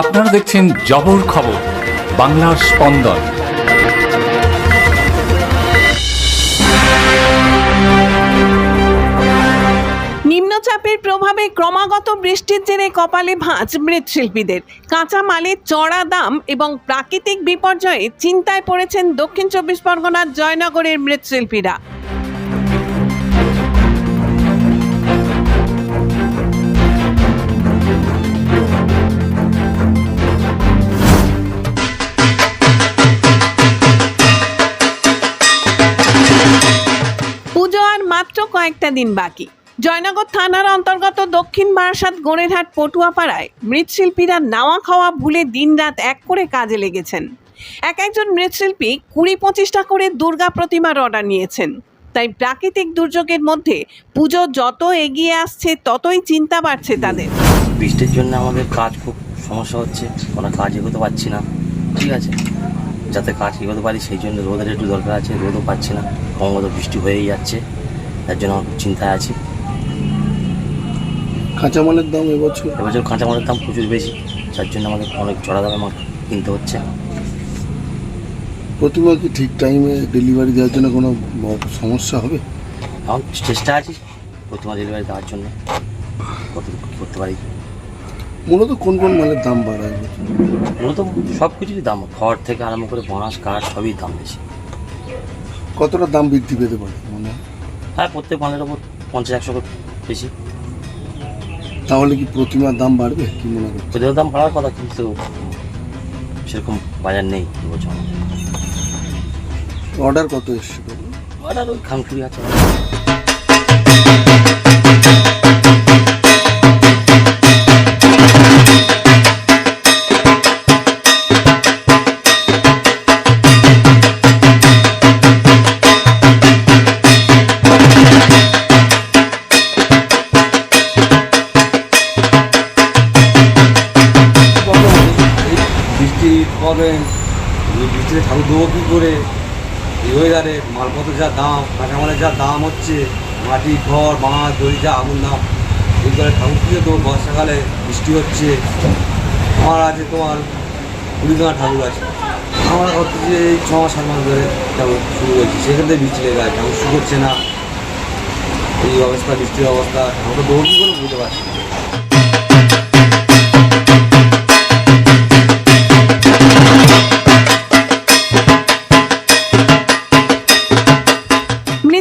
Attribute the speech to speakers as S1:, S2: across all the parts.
S1: আপনারা দেখছেন জবর খবর, বাংলার স্পন্দন।
S2: নিম্নচাপের প্রভাবে ক্রমাগত বৃষ্টির জেরে কপালে ভাঁজ মৃৎশিল্পীদের। কাঁচা মালের চড়া দাম এবং প্রাকৃতিক বিপর্যয়ে চিন্তায় পড়েছেন দক্ষিণ চব্বিশ পরগনার জয়নগরের মৃৎশিল্পীরা। মাত্র কয়েকটা দিন বাকি। জয়নগর থানার অন্তর্গত দক্ষিণ বারাসাত গোড়েরহাট পটুয়াপাড়ায় মৃৎশিল্পীরা নাওয়া খাওয়া ভুলে দিনরাত এক করে কাজে লেগেছেন। এক একজন মৃৎশিল্পী কুড়ি পঁচিশটা করে দুর্গা প্রতিমার অর্ডার নিয়েছেন। তাই প্রাকৃতিক দুর্যোগের মধ্যে পুজো যত এগিয়ে আসছে, ততই চিন্তা বাড়ছে তাদের।
S3: বৃষ্টির জন্য আমাদের কাজ খুব সমস্যা হচ্ছে, কোনো কাজ এগোতে পারছি না। ঠিক আছে, যাতে কাজ এগোতে পারি, সেই জন্য রোদের একটু দরকার আছে, রোদও পাচ্ছি না। ক্রমাগত বৃষ্টি হয়েই যাচ্ছে। তার জন্য আমার খুব চিন্তায় আছি।
S4: কাঁচামালের দাম এবছর?
S3: এবছর কাঁচামালের দাম প্রচুর বেশি যার জন্য আমাদের অনেক চড়া দামে আমার কিনতে হচ্ছে।
S4: প্রতিমা কি ঠিক টাইমে ডেলিভারি দেওয়ার জন্য কোনো সমস্যা হবে?
S3: এখন চেষ্টা আছি প্রতিমা ডেলিভারি দেওয়ার জন্য। করতে পারি।
S4: মূলত কোন কোন মালের দাম বাড়ায়
S3: মূলত সব কিছুরই দাম। খড় থেকে আরম্ভ করে বাঁশ কাঠ সবই দাম বেশি।
S4: কতটা দাম বৃদ্ধি পেতে পারে মানে
S3: হ্যাঁ? প্রত্যেক মালের ওপর পঞ্চাশ একশো করে বেশি।
S4: তাহলে কি প্রতিমার দাম বাড়বে কি মনে হয়
S3: প্রতিমার দাম বাড়ার কথা কিন্তু সেরকম বাজার নেই বছর।
S4: অর্ডার কত এসছে?
S3: অর্ডার ওই খামখুড়ি আছে।
S5: এই বৃষ্টিতে ঠাকুর দেবো কী করে? এই ওয়েদারে মালপত্রের যা দাম, কাঁচামালের যা দাম হচ্ছে, মাটি ঘর বাঁশ দড়ি যা আগুন দাম। এই করে ঠাকুর পুজো তো বর্ষাকালে বৃষ্টি হচ্ছে। আমার আছে তোমার কুড়ি টাকা ঠাকুর আছে। আমার হচ্ছে যে এই ছ মাস, সাত মাস ধরে ঠাকুর শুরু করছে। সেখান থেকে বৃষ্টি লেগে আছে ঠাকুর শুরু করছে না। এই অবস্থা, বৃষ্টির অবস্থা, ঠাকুর দেবো কী করে বুঝতে পারছি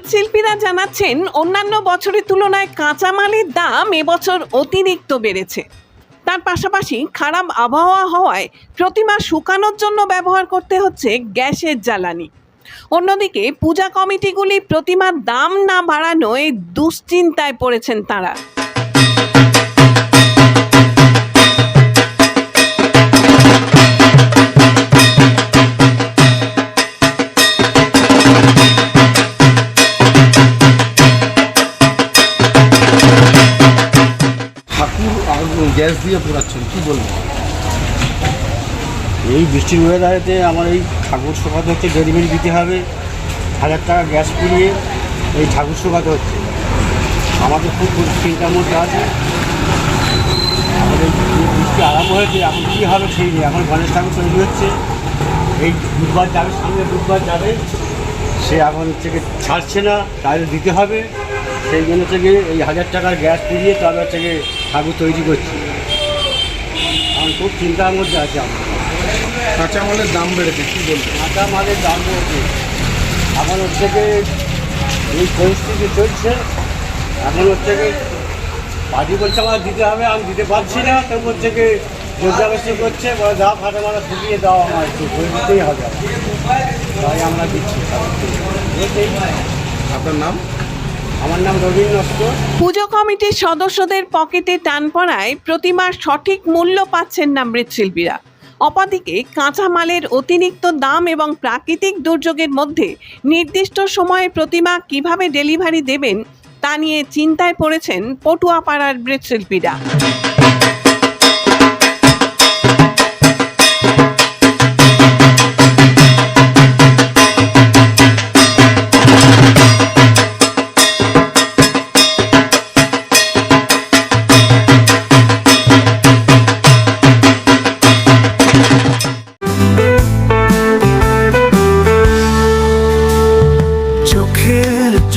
S2: মৃৎশিল্পীরা জানাচ্ছেন, অন্যান্য বছরের তুলনায় কাঁচামালের দাম এবছর অতিরিক্ত বেড়েছে। তার পাশাপাশি খারাপ আবহাওয়া হওয়ায় প্রতিমা শুকানোর জন্য ব্যবহার করতে হচ্ছে গ্যাসের জ্বালানি। অন্যদিকে পূজা কমিটিগুলি প্রতিমার দাম না বাড়ানোয় দুশ্চিন্তায় পড়েছেন তারা।
S4: গ্যাস দিয়ে পোড়াচ্ছেন, কি বলবেন?
S6: এই বৃষ্টির ওয়েদারেতে আমার এই ঠাকুর শোকাতে হচ্ছে ডেলিভারি দিতে হবে। হাজার টাকা গ্যাস পুড়িয়ে এই ঠাকুর শোকাতে হচ্ছে। আমাদের খুব চিন্তার মধ্যে আছে। আমাদের বৃষ্টি আরম্ভ হয়েছে, এখন কী হবে সেই নিয়ে। এখন গণেশ ঠাকুর তৈরি হচ্ছে। এই বুধবার যাবে, সামনে বুধবার যাবে। সে এখন থেকে ছাড়ছে না, তাহলে দিতে হবে। সেই জন্য থেকে এই হাজার টাকার গ্যাস পুড়িয়ে তবে থেকে ঠাকুর তৈরি করছি। আমি খুব চিন্তার মধ্যে আছি আমরা।
S4: কাঁচামালের দাম বেড়েছে কি বলবেন?
S6: কাঁচা মালের দাম বলছে এখন হচ্ছে কি এই পরিস্থিতি চলছে এখন হচ্ছে কি পার্টি বলছে আমার দিতে হবে আমি দিতে পারছি না তো হচ্ছে কি জোরজাবেস্তি করছে বলে দাও ফাটা মারা ফুটিয়ে দাও আমার একটু করে দিতেই হবে তাই আমরা দিচ্ছি।
S4: আপনার নাম?
S6: আমার নাম
S2: পুজো কমিটির সদস্যদের পকেটে টান পড়ায় প্রতিমার সঠিক মূল্য পাচ্ছেন না মৃৎশিল্পীরা। অপাদিকে কাঁচামালের অতিরিক্ত দাম এবং প্রাকৃতিক দুর্যোগের মধ্যে নির্দিষ্ট সময়ে প্রতিমা কীভাবে ডেলিভারি দেবেন তা নিয়ে চিন্তায় পড়েছেন পটুয়াপাড়ার মৃৎশিল্পীরা।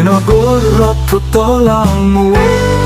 S7: Meno gorrotto l'amore